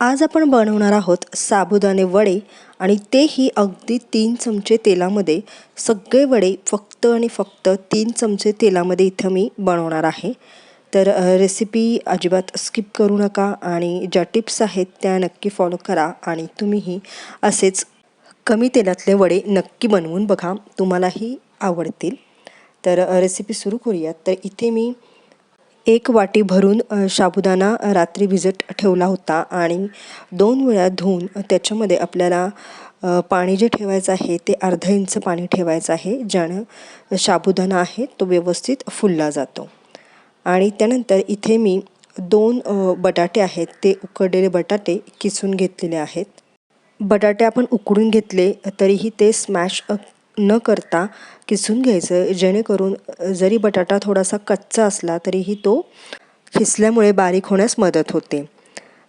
आज आपण बनवणार आहोत साबुदाणे वडे आणि तेही अगदी तीन चमचे तेलामध्ये. सगळे वडे फक्त आणि फक्त तीन चमचे तेलामध्ये इथं मी बनवणार आहे. तर रेसिपी अजिबात स्किप करू नका आणि ज्या टिप्स आहेत त्या नक्की फॉलो करा आणि तुम्हीही असेच कमी तेलातले वडे नक्की बनवून बघा तुम्हालाही आवडतील. तर रेसिपी सुरू करूयात. तर इथे मी एक वाटी भरून अ, साबुदाणा रात्री भिजत ठेवला होता आणि दोन वेळा धुवून त्याच्यामध्ये आपल्याला पाणी जे ठेवायचं आहे ते अर्धा इंच पाणी ठेवायचं आहे ज्यानं साबुदाणा आहे तो व्यवस्थित फुलला जातो. आणि त्यानंतर इथे मी दोन बटाटे आहेत ते उकडलेले बटाटे किसून घेतलेले आहेत. बटाटे आपण उकडून घेतले तरीही ते स्मॅश न करता किसून घ्यायचं जेणेकरून जरी बटाटा थोडासा कच्चा असला तरीही तो खिसल्यामुळे बारीक होण्यास मदत होते.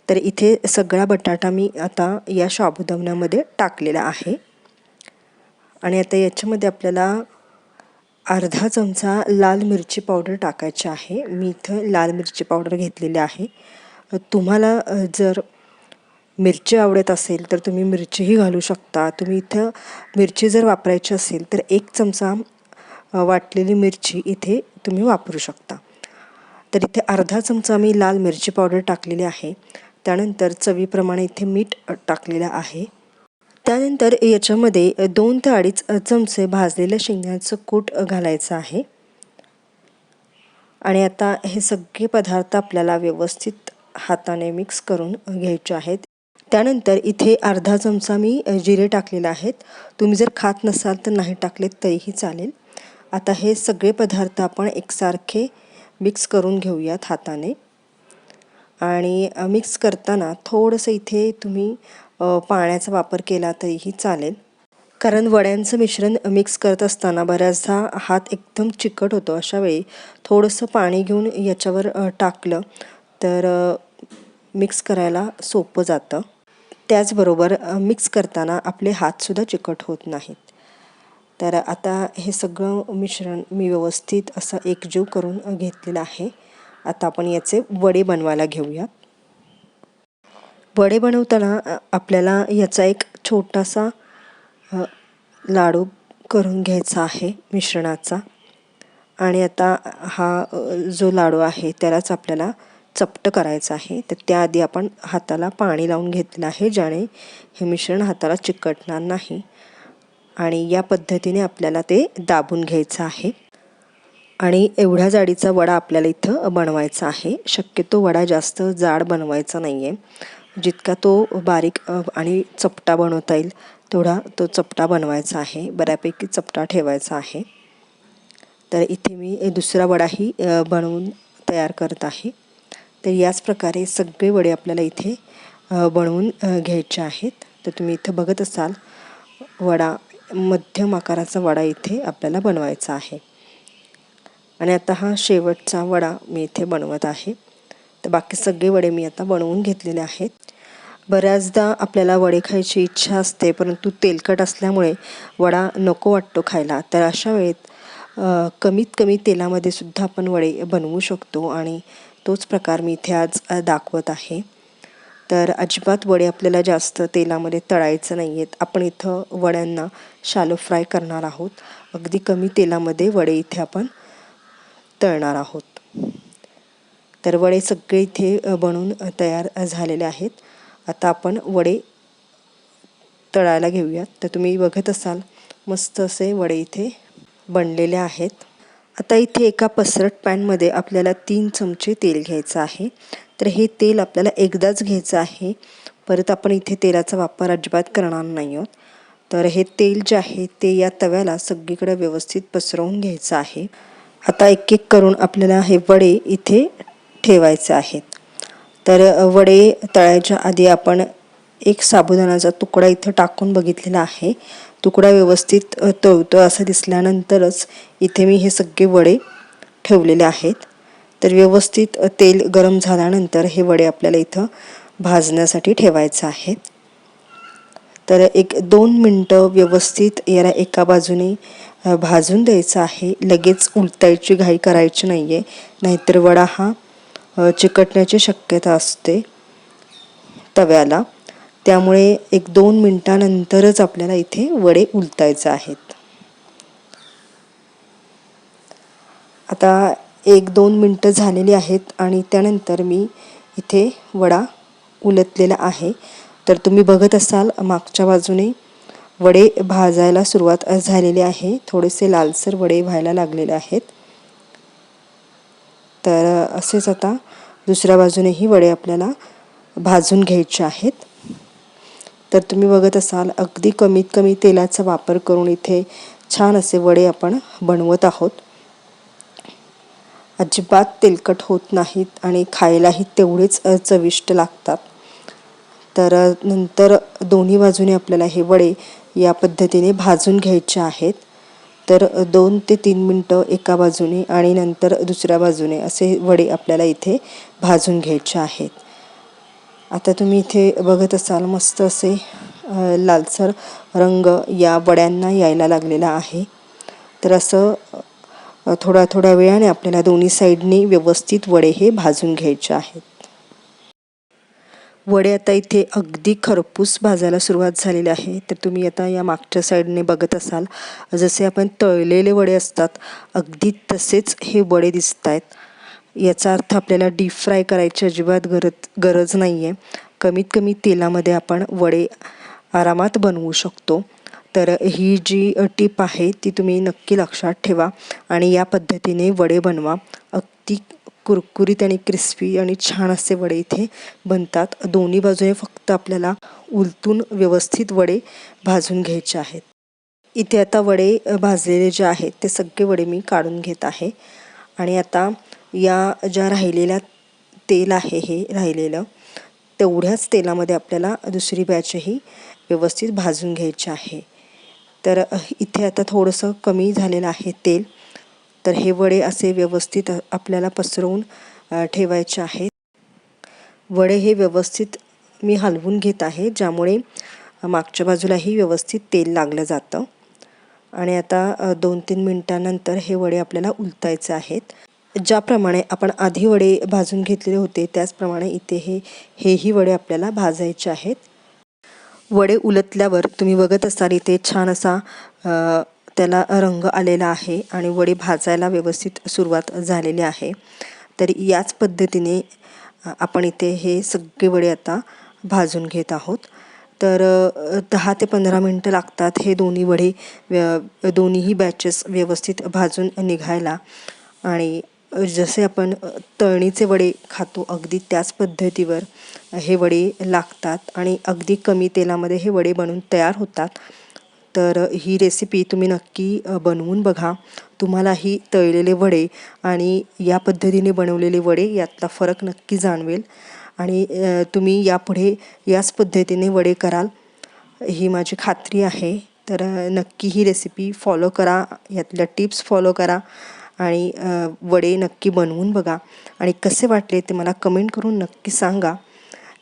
तर इथे सगळा बटाटा मी आता या साबुदाण्यामध्ये टाकलेला आहे. आणि आता याच्यामध्ये आपल्याला अर्धा चमचा लाल मिरची पावडर टाकायची आहे. मी इथं लाल मिरची पावडर घेतलेली आहे. तुम्हाला जर मिरची आवडत असेल तर तुम्ही मिरचीही घालू शकता. तुम्ही इथं मिरची जर वापरायची असेल तर एक चमचा वाटलेली मिरची इथे तुम्ही वापरू शकता. तर इथे अर्धा चमचा मी लाल मिरची पावडर टाकलेली आहे. त्यानंतर चवीप्रमाणे इथे मीठ टाकलेलं आहे. त्यानंतर याच्यामध्ये दोन ते अडीच चमचे भाजलेलं शेंगण्याचं कूट घालायचं आहे. आणि आता हे सगळे पदार्थ आपल्याला व्यवस्थित हाताने मिक्स करून घ्यायचे आहेत. त्यानंतर इथे अर्धा चमचा मी जिरे टाकलेले आहेत. तुम्ही जर खात नसाल तर नाही टाकलेत तरीही चालेल. आता हे सगळे पदार्थ आपण एकसारखे मिक्स करून घेऊयात हाताने. आणि मिक्स करताना थोडंसं इथे तुम्ही पाण्याचा वापर केला तरीही चालेल. कारण वड्यांचं मिश्रण मिक्स करत असताना बऱ्याचदा हात एकदम चिकट होतो. अशा वेळी थोडंसं पाणी घेऊन याच्यावर टाकलं तर मिक्स करायला सोपं जातं. त्याचबरोबर मिक्स करताना आपले हातसुद्धा चिकट होत नाहीत. तर आता हे सगळं मिश्रण मी व्यवस्थित असं एकजीव करून घेतलेलं आहे. आता आपण याचे वडे बनवायला घेऊयात. वडे बनवताना आपल्याला याचा एक छोटासा लाडू करून घ्यायचा आहे मिश्रणाचा. आणि आता हा जो लाडू आहे त्यालाच आपल्याला चपट करायचं आहे तर त्याआधी आपण हाताला पाणी लावून घेतलं आहे ज्याने हे मिश्रण हाताला चिकटणार नाही. आणि या पद्धतीने आपल्याला ते दाबून घ्यायचं आहे. आणि एवढ्या जाडीचा वडा आपल्याला इथं बनवायचा आहे. शक्यतो वडा जास्त जाड बनवायचा नाही आहे जितका तो बारीक आणि चपटा बनवता येईल तेवढा तो चपटा बनवायचा आहे. बऱ्यापैकी चपटा ठेवायचा आहे. तर इथे मी दुसरा वडाही बनवून तयार करत आहे. तर याच प्रकारे सगळे वडे आपल्याला इथे बनवून घ्यायचे आहेत. तर तुम्ही इथं बघत असाल वडा मध्यम आकाराचा वडा इथे आपल्याला बनवायचा आहे. आणि आता हा शेवटचा वडा मी इथे बनवत आहे. तर बाकी सगळे वडे मी आता बनवून घेतलेले आहेत. बऱ्याचदा आपल्याला वडे खायची इच्छा असते परंतु तेलकट असल्यामुळे वडा नको वाटतो खायला. तर अशा वेळेत कमीत कमी तेलामध्ये सुद्धा आपण वडे बनवू शकतो आणि तोच प्रकार मी इथे आज दाखवत आहे. तर अजिबात वडे आपल्याला जास्त तेलामध्ये तळायचं नाही आहेत आपण इथं वड्यांना शालो फ्राय करणार आहोत. अगदी कमी तेलामध्ये वडे इथे आपण तळणार आहोत. तर वडे सगळे इथे बनून बनवून तयार झालेले आहेत. आता आपण वडे तळायला घेऊयात. तर तुम्ही बघत असाल मस्त असे वडे इथे बनलेले आहेत. आता इथे एका पसरट पॅनमध्ये आपल्याला तीन चमचे तेल घ्यायचं आहे. तर हे तेल आपल्याला एकदाच घ्यायचं आहे. परत आपण इथे तेलाचा वापर अजिबात करणार नाही आहोत. तर हे तेल जे आहे ते या तव्याला सगळीकडे व्यवस्थित पसरवून घ्यायचं आहे. आता एक एक करून आपल्याला हे वडे इथे ठेवायचे आहेत. तर वडे तळायच्या आधी आपण एक साबुदाणाचा तुकडा इथं टाकून बघितलेला आहे. तुकडा व्यवस्थित तळतो असं दिसल्यानंतरच इथे मी हे सगळे वडे ठेवलेले आहेत. तर व्यवस्थित तेल गरम झाल्यानंतर हे वडे आपल्याला इथं भाजण्यासाठी ठेवायचं आहेत. तर एक दोन मिनटं व्यवस्थित याला एका बाजूने भाजून द्यायचं आहे. लगेच उलटायची घाई करायची नाही आहे नाहीतर वडा हा चिकटण्याची शक्यता असते तव्याला. त्यामुळे एक दोन मिनटानंतरच आपल्याला इथे वडे उलतायचं आहेत. आता एक दोन मिनटं झालेली आहेत आणि त्यानंतर मी इथे वडा उलटलेला आहे. तर तुम्ही बघत असाल मागच्या बाजूने वडे भाजायला सुरुवात झालेली आहे. थोडेसे लालसर वडे व्हायला लागलेले आहेत. तर असेच आता दुसऱ्या बाजूनेही वडे आपल्याला भाजून घ्यायचे आहेत. तर तुम्ही बघत असाल अगदी कमीत कमी तेलाचा वापर करून इथे छान असे वडे आपण बनवत आहोत. अजिबात तेलकट होत नाहीत आणि खायलाही तेवढेच चविष्ट लागतात. तर नंतर दोन्ही बाजूने आपल्याला हे वडे या पद्धतीने भाजून घ्यायचे आहेत. तर दोन ते तीन मिनटं एका बाजूने आणि नंतर दुसऱ्या बाजूने असे वडे आपल्याला इथे भाजून घ्यायचे आहेत. आता तुम्ही इथे बघत असाल मस्त असे लालसर रंग या वड्यांना यायला लागलेला आहे. तर असं थोडा थोड्या वेळाने आपल्याला दोन्ही साईडनी व्यवस्थित वडे हे भाजून घ्यायचे आहेत. वडे आता इथे अगदी खरपूस भाजायला सुरुवात झालेली आहे. तर तुम्ही आता या मागच्या साईडने बघत असाल जसे आपण तळलेले वडे असतात अगदी तसेच हे वडे दिसत आहेत याचा अर्थ आपल्याला डीप फ्राय करायची अजिबात गरज गरज नाही आहे कमीत कमी तेलामध्ये आपण वडे आरामात बनवू शकतो. तर ही जी टीप आहे ती तुम्ही नक्की लक्षात ठेवा आणि या पद्धतीने वडे बनवा. अगदी कुरकुरीत आणि क्रिस्पी आणि छान असे वडे इथे बनतात. दोन्ही बाजूने फक्त आपल्याला उलटून व्यवस्थित वडे भाजून घ्यायचे आहेत. इथे आता वडे भाजलेले जे आहेत ते सगळे वडे मी काढून घेत आहे. आणि आता या ज्या राहिलेल्या तेल आहे हे राहिलेलं तेवढ्याच तेलामध्ये आपल्याला दुसरी बॅचही व्यवस्थित भाजून घ्यायची आहे. तर इथे आता थोडंसं कमी झालेलं आहे तेल. तर हे वडे असे व्यवस्थित आपल्याला पसरवून ठेवायचे आहेत. वडे हे व्यवस्थित मी हलवून घेत आहे ज्यामुळे मागच्या बाजूलाही व्यवस्थित तेल लागलं जातं. आणि आता दोन तीन मिनटानंतर हे वडे आपल्याला उलटायचे आहेत. ज्याप्रमाणे आपण आधी वडे भाजून घेतलेले होते त्याचप्रमाणे इथे हे हेही वडे आपल्याला भाजायचे आहेत. वडे उलटल्यावर तुम्ही बघत असाल इथे छान असा त्याला रंग आलेला आहे आणि वडे भाजायला व्यवस्थित सुरुवात झालेली आहे. तर याच पद्धतीने आपण इथे हे सगळे वडे आता भाजून घेत आहोत. तर दहा ते पंधरा मिनटं लागतात हे दोन्ही वडे व्य दोन्हीही बॅचेस व्यवस्थित भाजून निघायला. आणि जसे आपण तळणीचे वडे खातो अगदी त्याच पद्धतीवर हे वडे लागतात आणि अगदी कमी तेलामध्ये हे वडे बनवून तयार होतात. तर ही रेसिपी तुम्ही नक्की बनवून बघा. तुम्हालाही तळलेले वडे आणि या पद्धतीने बनवलेले वडे यातला फरक नक्की जाणवेल. आणि तुम्ही यापुढे याच पद्धतीने वडे कराल ही माझी खात्री आहे. तर नक्की ही रेसिपी फॉलो करा. यातल्या टिप्स फॉलो करा. आणि वडे नक्की बनवून बघा. आणि कसे वाटले ते मला कमेंट करून नक्की सांगा.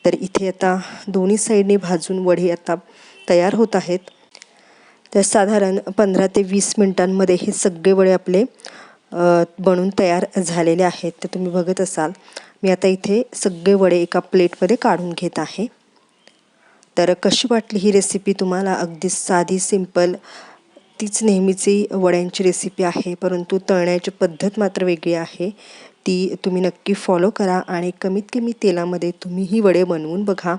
तर इथे आता दोन्ही साईडने भाजून वडे आता तयार होत आहेत. तर साधारण पंधरा ते वीस मिनटांमध्ये हे सगळे वडे आपले बनून तयार झालेले आहेत. तर तुम्ही बघत असाल मी आता इथे सगळे वडे एका प्लेटमध्ये काढून घेत आहे. तर कशी वाटली ही रेसिपी तुम्हाला? अगदी साधी सिंपल तीच नेहमीची वड्यांची रेसिपी आहे परंतु तळण्याची पद्धत मात्र वेगळी आहे. ती तुम्ही नक्की फॉलो करा आणि कमीत कमी तेलामध्ये तुम्ही ही वडे बनवून बघा.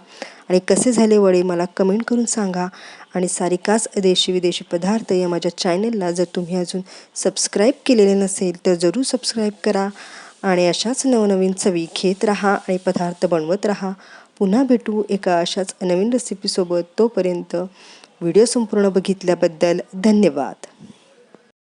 आणि कसे झाले वडे मला कमेंट करून सांगा. आणि सारिकाच देशी विदेशी पदार्थ या माझ्या चॅनलला जर तुम्ही अजून सबस्क्राईब केलेले नसेल तर जरूर सबस्क्राईब करा. आणि अशाच नवनवीन चवी घेत राहा आणि पदार्थ बनवत राहा. पुन्हा भेटू एका अशाच नवीन रेसिपीसोबत तोपर्यंत व्हिडिओ संपूर्ण बघितल्याबद्दल धन्यवाद.